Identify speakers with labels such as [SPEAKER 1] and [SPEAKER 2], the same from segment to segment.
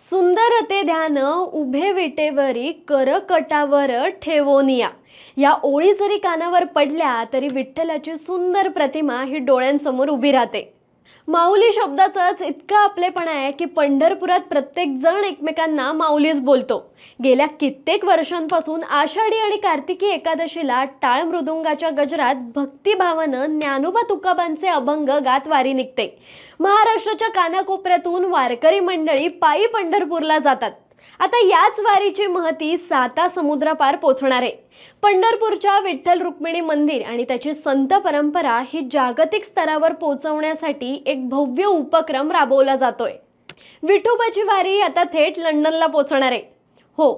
[SPEAKER 1] सुंदर ते ध्यान उभे विटेवरी करकटावर ठेवोनिया या ओळी जरी कानावर पडल्या तरी विठ्ठलाची सुंदर प्रतिमा ही डोळ्यांसमोर उभी राहते. माऊली शब्दातच इतका आपलेपणा आहे की पंढरपुरात प्रत्येक जण एकमेकांना माऊलीच बोलतो. गेल्या कित्येक वर्षांपासून आषाढी आणि कार्तिकी एकादशीला टाळ मृदुंगाच्या गजरात भक्तिभावानं ज्ञानोबा तुकाबांचे अभंग गात वारी निघते. महाराष्ट्राच्या कानाकोपऱ्यातून वारकरी मंडळी पायी पंढरपूरला जातात. आता याच वारीची महती साता समुद्रापार पोचणार आहे. पंढरपूरच्या विठ्ठल रुक्मिणी मंदिर आणि त्याची संत परंपरा ही जागतिक स्तरावर पोहोचवण्यासाठी एक भव्य उपक्रम राबवला जातोय. विठोबाची वारी आता थेट लंडनला पोचणार आहे. हो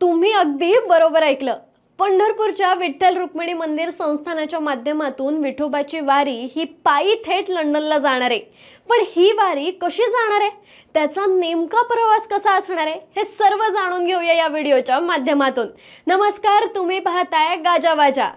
[SPEAKER 1] तुम्ही अगदी बरोबर ऐकलं. पंढरपूरच्या विठ्ठल रुक्मिणी मंदिर संस्थानाच्या माध्यमातून विठोबाची वारी ही पायी थेट लंडनला जाणार आहे. पण ही वारी कशी जाणार आहे? त्याचा नेमका प्रवास कसा असणार आहे? हे सर्व जाणून घेऊया या व्हिडिओच्या माध्यमातून. नमस्कार तुम्ही पाहताय गाजावाजा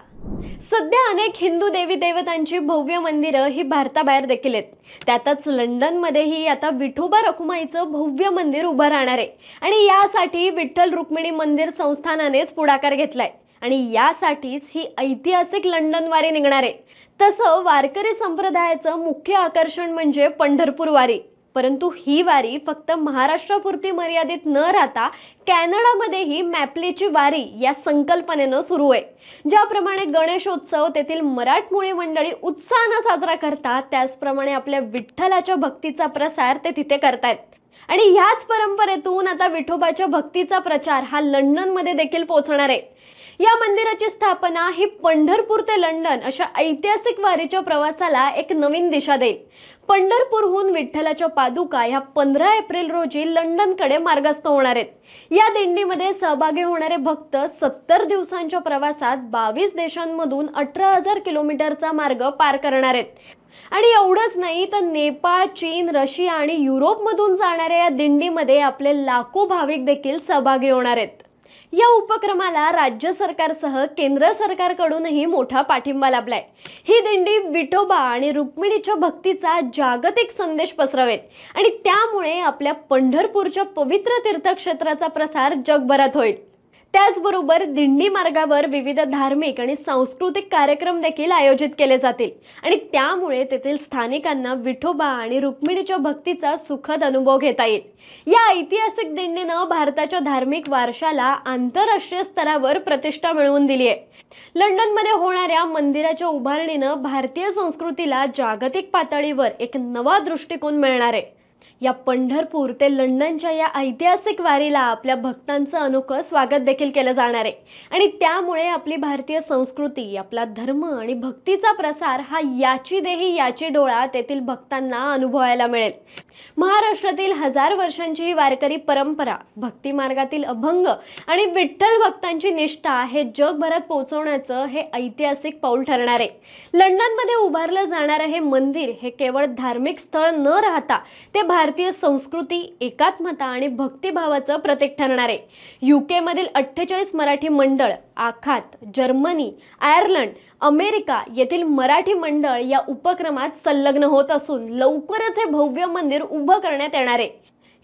[SPEAKER 1] सध्या अनेक हिंदू देवी देवतांची भव्य मंदिरं ही भारताबाहेर देखील आहेत. त्यातच लंडनमध्येही आता विठोबा रखुमाईचं भव्य मंदिर उभं राहणार आहे. आणि यासाठी विठ्ठल रुक्मिणी मंदिर संस्थानानेच पुढाकार घेतलाय. आणि यासाठीच ही ऐतिहासिक लंडन वारी निघणार आहे. तसं वारकरी संप्रदायाचं मुख्य आकर्षण म्हणजे पंढरपूर वारी. परंतु ही वारी फक्त महाराष्ट्रापुरती मर्यादित न राहता कॅनडामध्येही मॅपलेची वारी या संकल्पनेनं सुरू आहे. ज्याप्रमाणे गणेशोत्सव तेथील मराठमोळी मंडळी उत्साहानं साजरा करतात त्याचप्रमाणे आपल्या विठ्ठलाच्या भक्तीचा प्रसार ते तिथे करतायत. आणि ह्याच परंपरेतून आता विठोबाच्या भक्तीचा प्रचार हा लंडनमध्ये देखील पोहोचणार आहे. या मंदिराची स्थापना ही पंढरपूर ते लंडन अशा ऐतिहासिक वारीच्या प्रवासाला एक नवीन दिशा देईल. पंढरपूरहून विठ्ठलाच्या पादुका ह्या पंधरा एप्रिल रोजी लंडनकडे मार्गस्थ होणार आहेत. या दिंडीमध्ये सहभागी होणारे भक्त सत्तर दिवसांच्या प्रवासात बावीस देशांमधून अठरा हजार किलोमीटरचा मार्ग पार करणार आहेत. आणि एवढंच नाही तर नेपाळ चीन रशिया आणि युरोपमधून जाणाऱ्या या दिंडीमध्ये आपले लाखो भाविक देखील सहभागी होणार आहेत. या उपक्रमाला राज्य सरकारसह केंद्र सरकारकडूनही मोठा पाठिंबा लाभलाय. ही दिंडी विठोबा आणि रुक्मिणीच्या भक्तीचा जागतिक संदेश पसरवेल आणि त्यामुळे आपल्या पंढरपूरच्या पवित्र तीर्थक्षेत्राचा प्रसार जगभरात होईल. त्याचबरोबर दिंडी मार्गावर विविध धार्मिक आणि सांस्कृतिक कार्यक्रम देखील आयोजित केले जातील. आणि त्यामुळे तेथील स्थानिकांना विठोबा आणि रुक्मिणीच्या भक्तीचा सुखद अनुभव घेता येईल. या ऐतिहासिक दिंडीनं भारताच्या धार्मिक वारशाला आंतरराष्ट्रीय स्तरावर प्रतिष्ठा मिळवून दिली आहे. लंडनमध्ये होणाऱ्या मंदिराच्या उभारणीनं भारतीय संस्कृतीला जागतिक पातळीवर एक नवा दृष्टिकोन मिळणार आहे. या पंढरपूर ते लंडनच्या या ऐतिहासिक वारीला आपल्या भक्तांचं अनोखं स्वागत देखील केलं जाणार आहे. आणि त्यामुळे आपली भारतीय संस्कृती आपला धर्म आणि भक्तीचा प्रसार हा याची देही याची डोळा तेथील भक्तांना अनुभवायला मिळेल. महाराष्ट्रातील हजार वर्षांची ही वारकरी परंपरा भक्ती मार्गातील अभंग आणि विठ्ठल भक्तांची निष्ठा हे जगभरात पोहोचवण्याचं हे ऐतिहासिक पाऊल ठरणार आहे. लंडनमध्ये उभारलं जाणारं हे मंदिर हे केवळ धार्मिक स्थळ न राहता ते भारतीय संस्कृती एकात्मता आणि भक्तिभावाचं प्रतीक ठरणार आहे. युकेमधील अठ्ठेचाळीस मराठी मंडळ आखात जर्मनी आयर्लंड अमेरिका येथील मराठी मंडळ या उपक्रमात संलग्न होत असून लवकरच हे भव्य मंदिर मंदिर उभं करण्यात येणार. आहे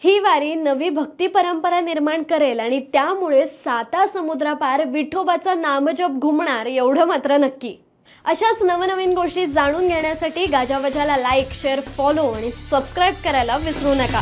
[SPEAKER 1] ही वारी नवी भक्ती परंपरा निर्माण करेल आणि त्यामुळे साता समुद्रापार विठोबाचा नामजप घुमणार एवढं मात्र नक्की. अशाच नवनवीन गोष्टी जाणून घेण्यासाठी गाजावाजाला लाईक शेअर फॉलो आणि सबस्क्राईब करायला विसरू नका.